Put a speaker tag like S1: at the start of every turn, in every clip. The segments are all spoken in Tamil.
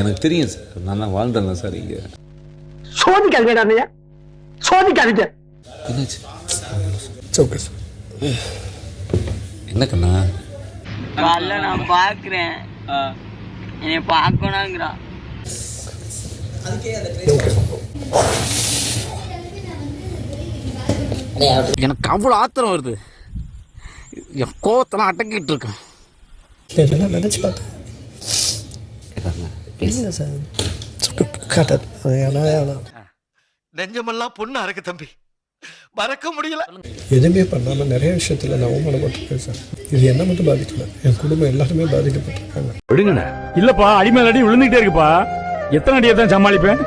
S1: எனக்கு தெரியும் சார். நான் தான் வாழ்ந்துருந்தேன் சார் இங்கே.
S2: சோதிக்காதீங்க சோதிக்காதீங்க.
S1: என்னாச்சு?
S3: ஓகே சார்
S1: என்ன கண்ணா?
S4: காலைல நான் பார்க்குறேன். என்னை பார்க்கணுங்கிறான்
S5: எனக்கு அவ்வளோ ஆத்திரம் வருது. என் கோவத்தெல்லாம் அடக்கிட்டு இருக்கேன்.
S3: நினச்சி பார்த்தேன் சார். ஏன்னா ஏன்னா
S6: நெஞ்சமெல்லாம் பொண்ணு அறக்கு தம்பி. மறக்க முடியல.
S3: எதுவுமே பண்ணாமல் நிறைய விஷயத்தில் நான் அவமானப்பட்டிருக்கேன் சார். இது என்ன மட்டும் பாதிக்கல. என் குடும்பம் எல்லாருமே பாதிக்கப்பட்டிருக்காங்க.
S7: விடுங்கண்ணே. இல்லப்பா அடி மேல அடி விழுந்துகிட்டே இருக்குப்பா. எத்தனை அடியை தான் சமாளிப்பேன்?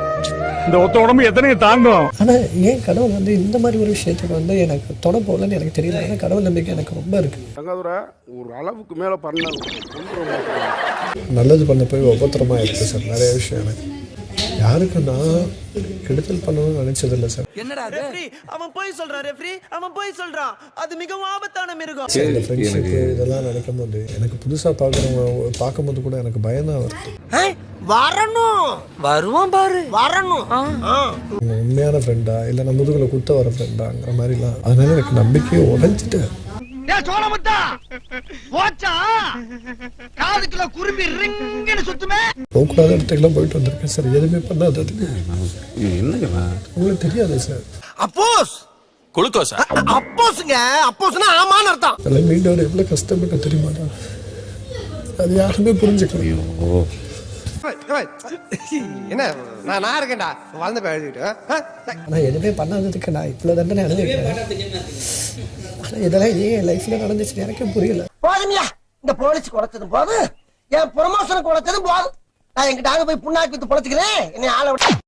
S7: இந்த ஒத்த உடம்பு எத்தனை தாங்கும்.
S3: ஆனால் ஏன் கடவுள் வந்து இந்த மாதிரி ஒரு விஷயத்துக்கு வந்து எனக்கு தொட போகலன்னு எனக்கு தெரியல. ஆனால் கடவுள் நம்பிக்கை எனக்கு ரொம்ப இருக்குது
S8: தங்காதுரை ஒரு அளவுக்கு மேலே பண்ண
S3: நல்லது பண்ண போய் ஒவ்வொருத்தரமாக இருக்குது சார் நிறைய விஷயம் எனக்கு. யாருக்கு நான் கெடுதல் பண்ணணும்னு நினச்சதில்லை சார்.
S6: அவன் போய் சொல்றான் ரெஃப்ரி அவன் போய் சொல்றான். அது மிகவும் ஆபத்தான மிருகம்.
S3: இந்த ஃப்ரெண்ட்ஷிப்பு இதெல்லாம் நினைக்கும் போது எனக்கு புதுசாக பார்க்குறவங்க பார்க்கும்போது கூட எனக்கு பயம் தான் வருது
S6: வரணும். வருவான் பாரு. வரணும்.
S3: உண்மையான ஃப்ரெண்டா இல்லை நான் முதுகில் குத்த வர ஃப்ரெண்டாங்கிற மாதிரிலாம். அதனால எனக்கு நம்பிக்கையை உடைஞ்சிட்டு.
S6: சோழமுத்தா போச்சா? காதுக்குள்ள குருவி ரிங்குன்னு சுத்துமே.
S3: போகக்கூடாத இடத்துக்குலாம் போயிட்டு வந்திருக்கேன் சார். எதுவுமே பண்ணாததுக்கு
S1: என்ன கண்ணா
S3: உங்களுக்கு தெரியாது சார்.
S6: அப்போஸ்.
S7: குளுக்கோஸா?
S6: அப்போஸ்ங்க. அப்போஸ்னா ஆமான்னு அர்த்தம்.
S3: அதெல்லாம் மீண்டும் எவ்வளோ கஷ்டப்பட்டு தெரியுமாடா அது யாருமே புரிஞ்சுக்கல.
S1: ஓ
S6: என்ன நான் நான் இருக்கேன்டா. வளர்ந்து எழுதிட்டு
S3: ஆனால் எதுவுமே பண்ணாததுக்கு நான் இவ்வளோ தண்டனை அடைஞ்சிருக்கேன் ஆனால் இதெல்லாம் ஏன் என் லைஃப்பில் நடந்துச்சுன்னு எனக்கே புரியல.
S6: போதுமியா. இந்த போலீஸ் குறைச்சதும் போதும் என் ப்ரொமோஷனுக்கு குறைச்சதும் போதும் நான் எங்கிட்ட போய் புண்ணாக்கி வித்து பொழைச்சிக்கிறேன். என்னை ஆளை விட்டு